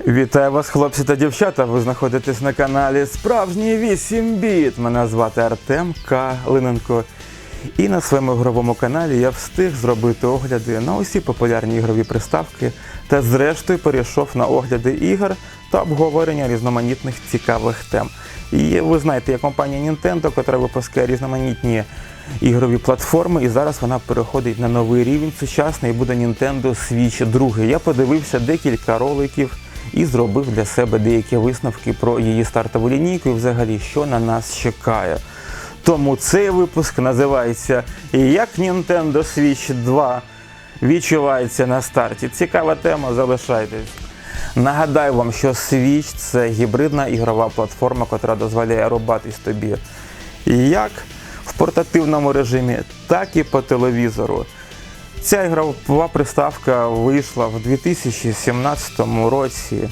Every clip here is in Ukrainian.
Вітаю вас, хлопці та дівчата. Ви знаходитесь на каналі Справжній 8 біт. Мене звати Артем Калиненко. І на своєму ігровому каналі я встиг зробити огляди на усі популярні ігрові приставки та зрештою перейшов на огляди ігор та обговорення різноманітних цікавих тем. І ви знаєте, є компанія Nintendo, яка випускає різноманітні ігрові платформи, і зараз вона переходить на новий рівень сучасний і буде Nintendo Switch 2. Я подивився декілька роликів і зробив для себе деякі висновки про її стартову лінійку і взагалі, що на нас чекає. Тому цей випуск називається Як Nintendo Switch 2 відчувається на старті. Цікава тема, залишайтесь. Нагадаю вам, що Switch це гібридна ігрова платформа, яка дозволяє рубатись тобі як в портативному режимі, так і по телевізору. Ця ігрова приставка вийшла в 2017 році.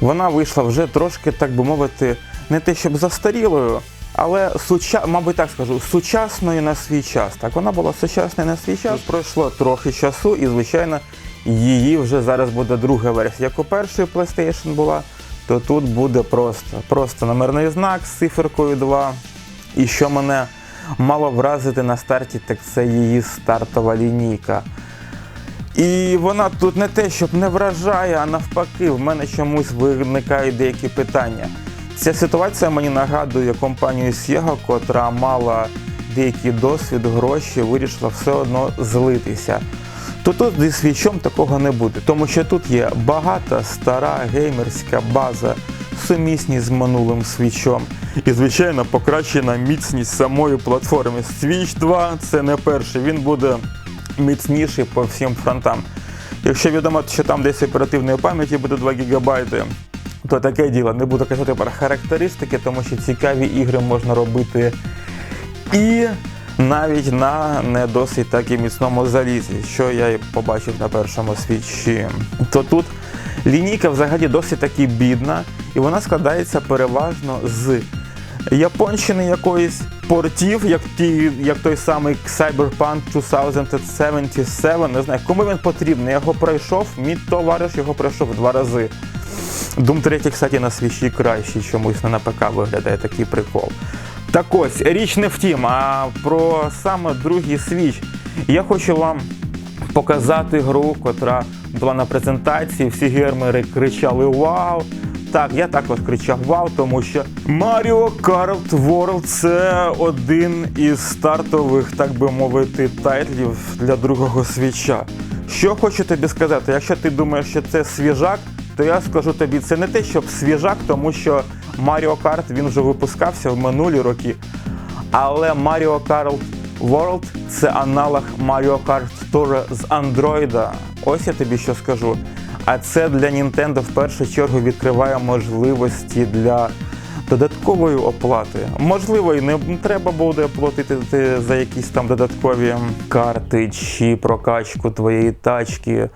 Вона вийшла вже трошки, так би мовити, не те щоб застарілою, але суча... мабуть так скажу, сучасною на свій час. Так, вона була сучасною на свій час. Пройшло трохи часу, і, звичайно, її вже зараз буде друга версія. Як у першої PlayStation була, то тут буде просто, просто номерний знак з циферкою 2. І що мене мало вразити на старті, так це її стартова лінійка. І вона тут не те, щоб не вражає, а навпаки, в мене чомусь виникають деякі питання. Ця ситуація мені нагадує компанію Sega, котра мала деякий досвід, гроші, вирішила все одно злитися. То тут зі свічом такого не буде, тому що тут є багата стара геймерська база, сумісні з минулим свічом. І, звичайно, покращена міцність самої платформи. Switch 2 це не перший, він буде міцніший по всім фронтам. Якщо відомо, що там десь оперативної пам'яті буде 2 ГБ, то таке діло. Не буду казати про характеристики, тому що цікаві ігри можна робити і навіть на не досить і міцному залізі, що я і побачив на першому свічі. То тут лінійка взагалі досить таки бідна, і вона складається переважно з японщини якоїсь портів, як ті, як той самий Cyberpunk 2077, не знаю, кому він потрібний. Я його пройшов, мій товариш його пройшов два рази. Doom 3, кстати, на свічі кращий, чомусь не на ПК виглядає такий прикол. Так ось, річ не в тім, а про саме другий свіч. Я хочу вам показати гру, котра була на презентації. Всі геймери кричали Вау! Так, я також кричав Вау, тому що Mario Kart World це один із стартових, так би мовити, тайтлів для другого свіча. Що хочу тобі сказати, якщо ти думаєш, що це свіжак, то я скажу тобі, це не те, щоб свіжак, тому що Mario Kart він вже випускався в минулі роки. Але Mario Kart World це аналог Mario Kart Tour з Android. Ось я тобі що скажу. А це для Nintendo в першу чергу відкриває можливості для додаткової оплати. Можливо, і не треба буде платити за якісь там додаткові карти чи прокачку твоєї тачки.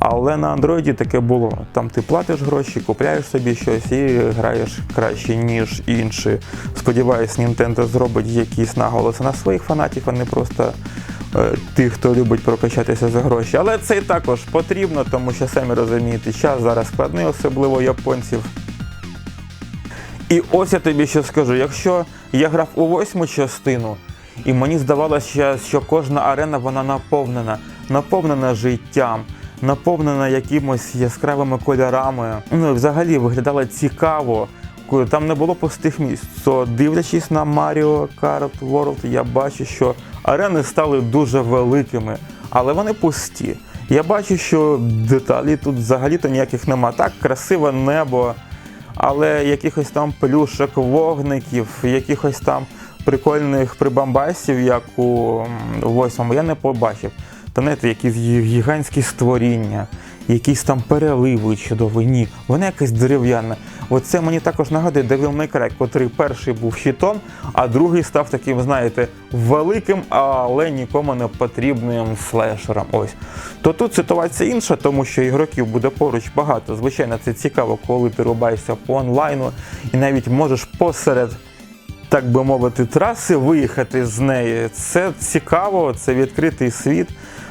Але на Android таке було. Там ти платиш гроші, купляєш собі щось і граєш краще, ніж інші. Сподіваюсь, Nintendo зробить якісь наголоси на своїх фанатів, а не просто тих, хто любить прокачатися за гроші. Але це і також потрібно, тому що самі розумієте, час зараз складний, особливо японців. І ось я тобі ще скажу: якщо я грав у восьму частину, і мені здавалося, що кожна арена вона наповнена, наповнена життям, наповнена якимось яскравими кольорами. Ну і взагалі виглядало цікаво. Там не було пустих місць. То дивлячись на Mario Kart World, я бачу, що арени стали дуже великими, але вони пусті. Я бачу, що деталі тут взагалі-то ніяких нема. Так, красиве небо, але якихось там плюшок, вогників, якихось там прикольних прибамбасів, як у восьмому, я не побачив. Та знаєте, якісь гігантські створіння, якісь там переливи чудові. Ні, вона якась дерев'яна. Оце мені також нагадує May Cry, котрий перший був щитом, а другий став таким, знаєте, великим, але нікому не потрібним слешером. Ось. То тут ситуація інша, тому що ігроків буде поруч багато. Звичайно, це цікаво, коли ти рубаєшся по онлайну і навіть можеш посеред так би мовити, траси, виїхати з неї. Це цікаво, це відкритий світ,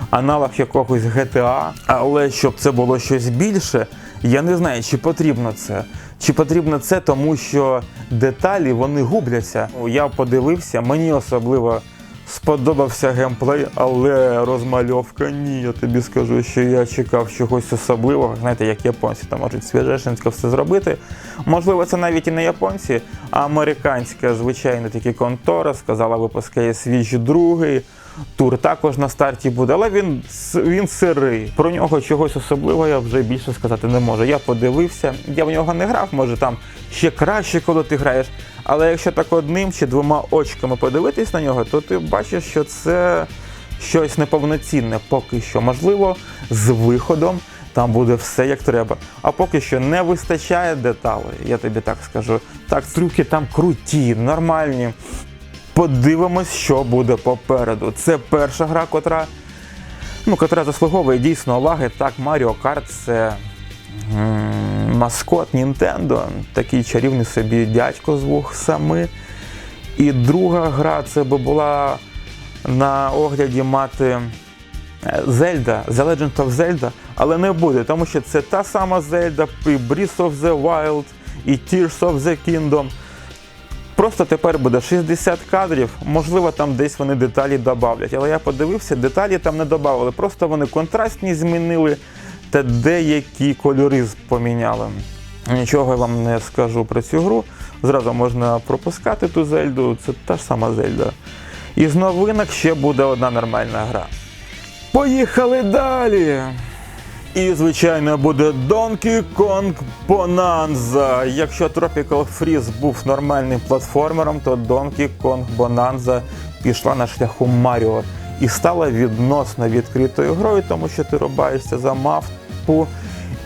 аналог якогось GTA. Але щоб це було щось більше, Я не знаю, чи потрібно це. Чи потрібно це, тому що деталі вони губляться. Я подивився, мені особливо сподобався геймплей, але розмальовка ні. Я тобі скажу, що я чекав чогось особливого. Знаєте, як японці там можуть свіжешенсько все зробити. Можливо, це навіть і не японці, а американська, звичайно, такі контора. Сказала, випускає свіжі 2. Тур також на старті буде, але він, він сирий. Про нього чогось особливого я вже більше сказати не можу. Я подивився, я в нього не грав, може там ще краще, коли ти граєш. Але якщо так одним чи двома очками подивитись на нього, то ти бачиш, що це щось неповноцінне поки що. Можливо, з виходом там буде все як треба. А поки що не вистачає деталей, я тобі так скажу. Так, трюки там круті, нормальні. Подивимось, що буде попереду. Це перша гра, котра, ну, котра заслуговує дійсно уваги. Так, Mario Kart це маскот Nintendo, такий чарівний собі дядько з двох сами. І друга гра це би була на огляді мати е, Zelda, The Legend of Zelda, але не буде, тому що це та сама Zelda, і Breath of the Wild, і Tears of the Kingdom. Просто тепер буде 60 кадрів, можливо, там десь вони деталі додавлять. Але я подивився, деталі там не додавали. Просто вони контрастні змінили та деякі кольори поміняли. Нічого я вам не скажу про цю гру. Зразу можна пропускати ту зельду, це та ж сама зельда. Із новинок ще буде одна нормальна гра. Поїхали далі! І, звичайно, буде Donkey Kong Bonanza. Якщо Tropical Freeze був нормальним платформером, то Donkey Kong Bonanza пішла на шляху Маріо і стала відносно відкритою грою, тому що ти рубаєшся за мавпу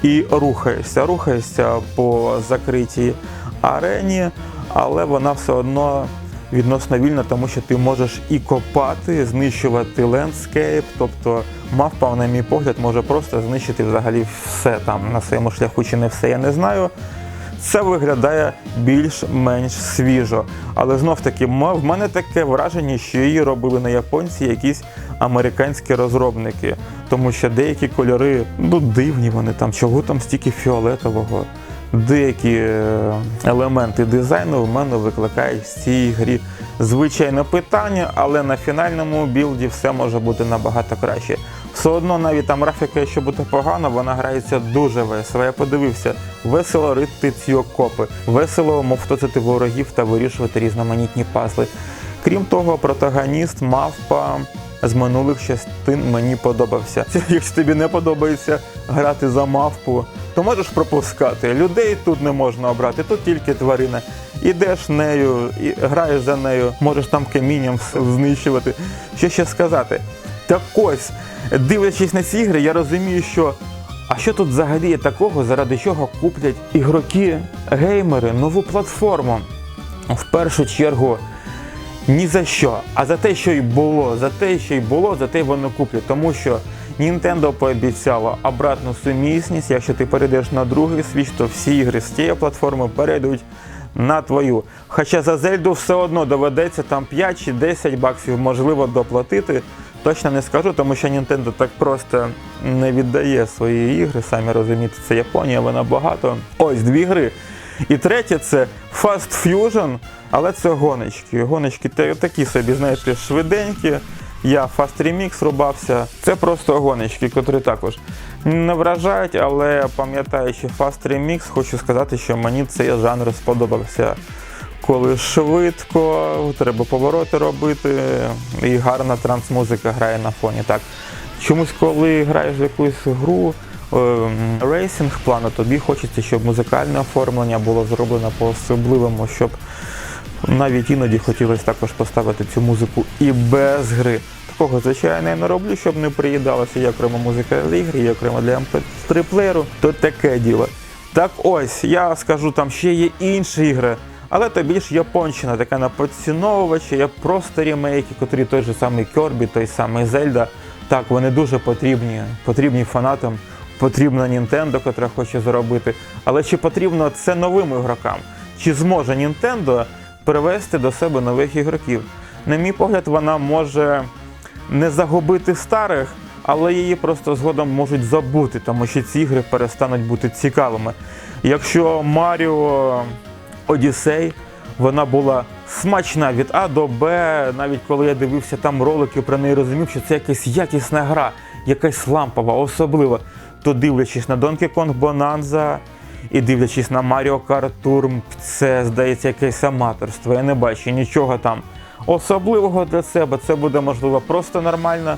і рухаєшся. Рухаєшся по закритій арені, але вона все одно відносно вільна, тому що ти можеш і копати, знищувати лендскейп, тобто мавпа, на мій погляд, може просто знищити взагалі все там на своєму шляху, чи не все, я не знаю. Це виглядає більш-менш свіжо. Але знов таки, в мене таке враження, що її робили не японці, якісь американські розробники. Тому що деякі кольори ну дивні вони там, чого там стільки фіолетового. Деякі е, елементи дизайну в мене викликають в цій грі звичайне питання, але на фінальному білді все може бути набагато краще. Все одно навіть там графіка, якщо буде погано, вона грається дуже весело. Я подивився, весело рити ці окопи, весело мовтоцити ворогів та вирішувати різноманітні пазли. Крім того, протагоніст мавпа з минулих частин мені подобався. Якщо тобі не подобається грати за мавпу, то можеш пропускати. Людей тут не можна обрати, тут тільки тварина. Ідеш нею, і граєш за нею, можеш там камінням знищувати. Що ще сказати? Так ось, дивлячись на ці ігри, я розумію, що а що тут взагалі є такого, заради чого куплять ігроки, геймери, нову платформу? В першу чергу ні за що, а за те, що й було, за те, що й було, за те й вони куплять. Тому що Nintendo пообіцяла обратну сумісність. Якщо ти перейдеш на другий свіч, то всі ігри з тієї платформи перейдуть на твою. Хоча за Зельду все одно доведеться там 5 чи 10 баксів, можливо, доплатити. Точно не скажу, тому що Nintendo так просто не віддає свої ігри. Самі розумієте, це Японія, вона багато. Ось дві гри. І третє це Fast Fusion, але це гоночки. Гоночки такі собі, знаєте, швиденькі. Я Fast Remix рубався. Це просто гоночки, котрі також не вражають, але пам'ятаючи Fast Remix, хочу сказати, що мені цей жанр сподобався. Коли швидко, треба повороти робити, і гарна трансмузика грає на фоні. Так. Чомусь, коли граєш в якусь гру рейсинг плану, тобі хочеться, щоб музикальне оформлення було зроблено по-особливому, щоб навіть іноді хотілося також поставити цю музику і без гри. Такого, звичайно, я не роблю, щоб не приїдалося. Є окрема музика для ігри, є окремо для mp3 плеєру, то таке діло. Так ось, я скажу, там ще є інші ігри, але то більш японщина, така на поціновувачі, є просто ремейки, котрі той же самий Kirby, той самий Zelda. Так, вони дуже потрібні, потрібні фанатам, потрібна Nintendo, котра хоче заробити. Але чи потрібно це новим ігрокам? Чи зможе Nintendo привести до себе нових ігроків? На мій погляд, вона може не загубити старих, але її просто згодом можуть забути, тому що ці ігри перестануть бути цікавими. Якщо Маріо Одіссей, вона була смачна від А до Б, навіть коли я дивився там ролики про неї, розумів, що це якась якісна гра, якась лампова, особлива. То дивлячись на Donkey Kong Bonanza і дивлячись на Mario Kart Tour, це здається якесь аматорство. Я не бачу нічого там особливого для себе. Це буде можливо просто нормально.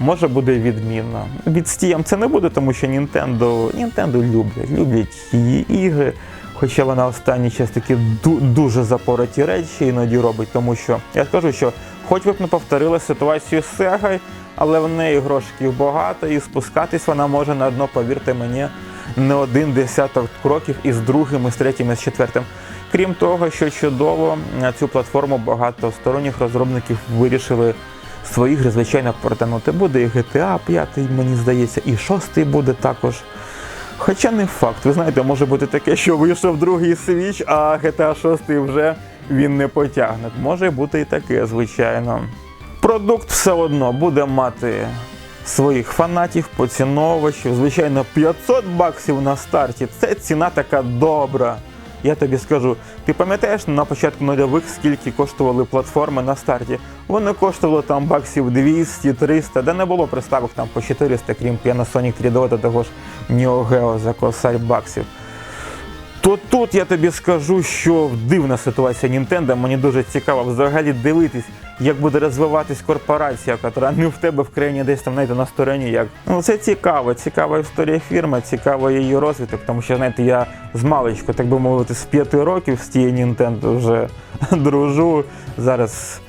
Може буде відмінно. Від Steam це не буде, тому що Nintendo, Nintendo люблять, люблять її ігри. Хоча вона останній час такі дуже запороті речі іноді робить, тому що я скажу, що хоч би б не повторила ситуацію з Sega, але в неї грошиків багато, і спускатись вона може на дно, повірте мені, не один десяток кроків із другим, із третім, і з четвертим. Крім того, що чудово, на цю платформу багато сторонніх розробників вирішили свої ігри, звичайно, протягнути. Буде і GTA 5, мені здається, і 6 буде також. Хоча не факт, ви знаєте, може бути таке, що вийшов другий свіч, а GTA 6 вже він не потягне. Може бути і таке, звичайно. Продукт все одно буде мати своїх фанатів, поціновувачів. Звичайно, 500 баксів на старті це ціна така добра. Я тобі скажу, ти пам'ятаєш на початку нульових, скільки коштували платформи на старті? Вони коштували там баксів 200, 300, де не було приставок там по 400, крім Panasonic 3D та того ж Neo Geo за косарь баксів. То тут я тобі скажу, що дивна ситуація Nintendo. Мені дуже цікаво взагалі дивитись, як буде розвиватись корпорація, яка не в тебе в країні десь там знаєте, на стороні. Як ну це цікаво, цікава історія фірми, цікаво її розвиток, тому що знаєте, я з маличку, так би мовити, з п'яти років з тією Nintendo вже дружу. Зараз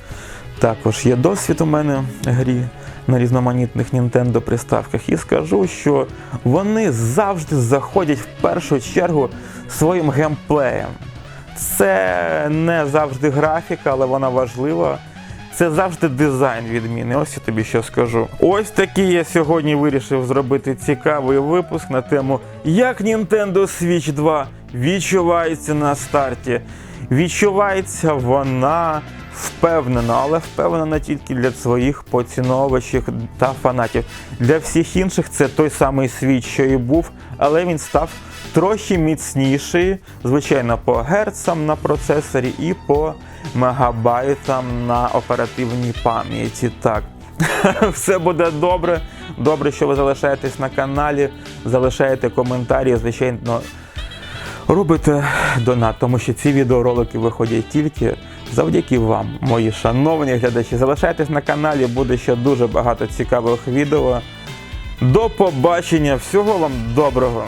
також є досвід у мене грі на різноманітних Nintendo приставках. І скажу, що вони завжди заходять в першу чергу своїм геймплеєм. Це не завжди графіка, але вона важлива. Це завжди дизайн відмінний. Ось я тобі що скажу. Ось такий я сьогодні вирішив зробити цікавий випуск на тему, як Nintendo Switch 2 відчувається на старті. Відчувається вона впевнена, але впевнена тільки для своїх поціновувачів та фанатів. Для всіх інших це той самий світ, що і був, але він став трохи міцніший, звичайно, по герцам на процесорі і по мегабайтам на оперативній пам'яті. Так. Все буде добре. Добре, що ви залишаєтесь на каналі, залишаєте коментарі, звичайно, робите донат, тому що ці відеоролики виходять тільки завдяки вам, мої шановні глядачі. Залишайтесь на каналі, буде ще дуже багато цікавих відео. До побачення, всього вам доброго!